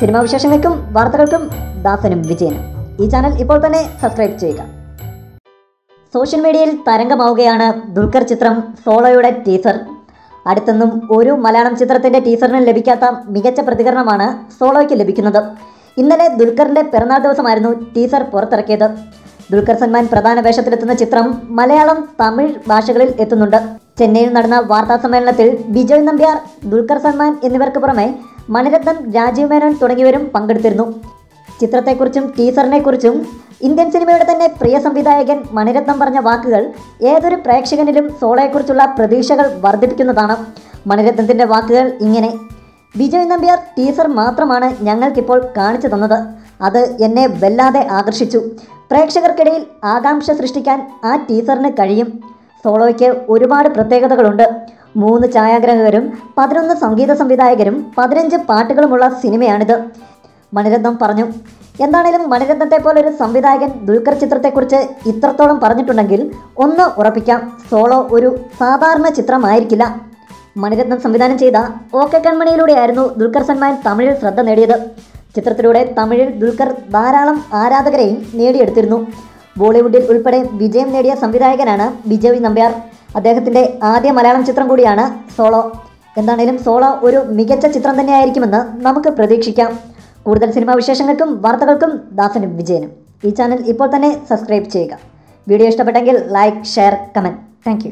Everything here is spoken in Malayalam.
സിനിമാ വിശേഷങ്ങൾക്കും വാർത്തകൾക്കും ദാസനും വിജയനും. ഈ ചാനൽ ഇപ്പോൾ തന്നെ സബ്സ്ക്രൈബ് ചെയ്യുക. സോഷ്യൽ മീഡിയയിൽ തരംഗമാവുകയാണ് ദുൽഖർ ചിത്രം സോളോയുടെ ടീസർ. അടുത്തൊന്നും ഒരു മലയാളം ചിത്രത്തിന്റെ ടീസറിന് ലഭിക്കാത്ത മികച്ച പ്രതികരണമാണ് സോളോയ്ക്ക് ലഭിക്കുന്നത്. ഇന്നലെ ദുൽഖറിന്റെ പിറന്നാൾ ദിവസമായിരുന്നു ടീസർ പുറത്തിറക്കിയത്. ദുൽഖർ സൽമാൻ പ്രധാന വേഷത്തിലെത്തുന്ന ചിത്രം മലയാളം തമിഴ് ഭാഷകളിൽ എത്തുന്നുണ്ട്. ചെന്നൈയിൽ നടന്ന വാർത്താ സമ്മേളനത്തിൽ ബിജോയ് നമ്പ്യാർ ദുൽഖർ സൽമാൻ എന്നിവർക്ക് പുറമെ മണിരത്നം രാജീവ് മേനോൻ തുടങ്ങിയവരും പങ്കെടുത്തിരുന്നു. ചിത്രത്തെക്കുറിച്ചും ടീസറിനെക്കുറിച്ചും ഇന്ത്യൻ സിനിമയുടെ തന്നെ പ്രിയ സംവിധായകൻ മണിരത്നം പറഞ്ഞ വാക്കുകൾ ഏതൊരു പ്രേക്ഷകനിലും സോളയെക്കുറിച്ചുള്ള പ്രതീക്ഷകൾ വർദ്ധിപ്പിക്കുന്നതാണ്. മണിരത്നത്തിന്റെ വാക്കുകൾ ഇങ്ങനെ വിജയ് നമ്പ്യാർ ടീസർ മാത്രമാണ് ഞങ്ങൾക്കിപ്പോൾ കാണിച്ചു തന്നത്. അത് എന്നെ വല്ലാതെ ആകർഷിച്ചു. പ്രേക്ഷകർക്കിടയിൽ ആകാംക്ഷ സൃഷ്ടിക്കാൻ ആ ടീസറിന് കഴിയും. സോളോയ്ക്ക് ഒരുപാട് പ്രത്യേകതകളുണ്ട്. മൂന്ന് ഛായാഗ്രാഹകരും പതിനൊന്ന് സംഗീത സംവിധായകരും പതിനഞ്ച് പാട്ടുകളുമുള്ള സിനിമയാണിത്. മണിരത്നം പറഞ്ഞു എന്താണേലും മണിരത്നത്തെ പോലെ ഒരു സംവിധായകൻ ദുൽഖർ ചിത്രത്തെക്കുറിച്ച് ഇത്രത്തോളം പറഞ്ഞിട്ടുണ്ടെങ്കിൽ ഒന്ന് ഉറപ്പിക്കാം. സോളോ ഒരു സാധാരണ ചിത്രമായിരിക്കില്ല. മണിരത്നം സംവിധാനം ചെയ്ത ഓക്കെ കൺമണിയിലൂടെയായിരുന്നു ദുൽഖർ സൽമാൻ തമിഴിൽ ശ്രദ്ധ നേടിയത്. ചിത്രത്തിലൂടെ തമിഴിൽ ദുൽഖർ ധാരാളം ആരാധകരെയും നേടിയെടുത്തിരുന്നു. ബോളിവുഡിൽ ഉൾപ്പെടെ വിജയം നേടിയ സംവിധായകനാണ് വിജയ് നമ്പ്യാർ. അദ്ദേഹത്തിന്റെ ആദ്യ മലയാളം ചിത്രം കൂടിയാണ് സോളോ. എന്താണേലും സോളോ ഒരു മികച്ച ചിത്രം തന്നെയായിരിക്കുമെന്ന് നമുക്ക് പ്രതീക്ഷിക്കാം. കൂടുതൽ സിനിമാ വിശേഷങ്ങൾക്കും വാർത്തകൾക്കും ദാസനും വിജയനും. ഈ ചാനൽ ഇപ്പോൾ തന്നെ സബ്സ്ക്രൈബ് ചെയ്യുക. വീഡിയോ ഇഷ്ടപ്പെട്ടെങ്കിൽ ലൈക്ക് ഷെയർ കമന്റ് താങ്ക്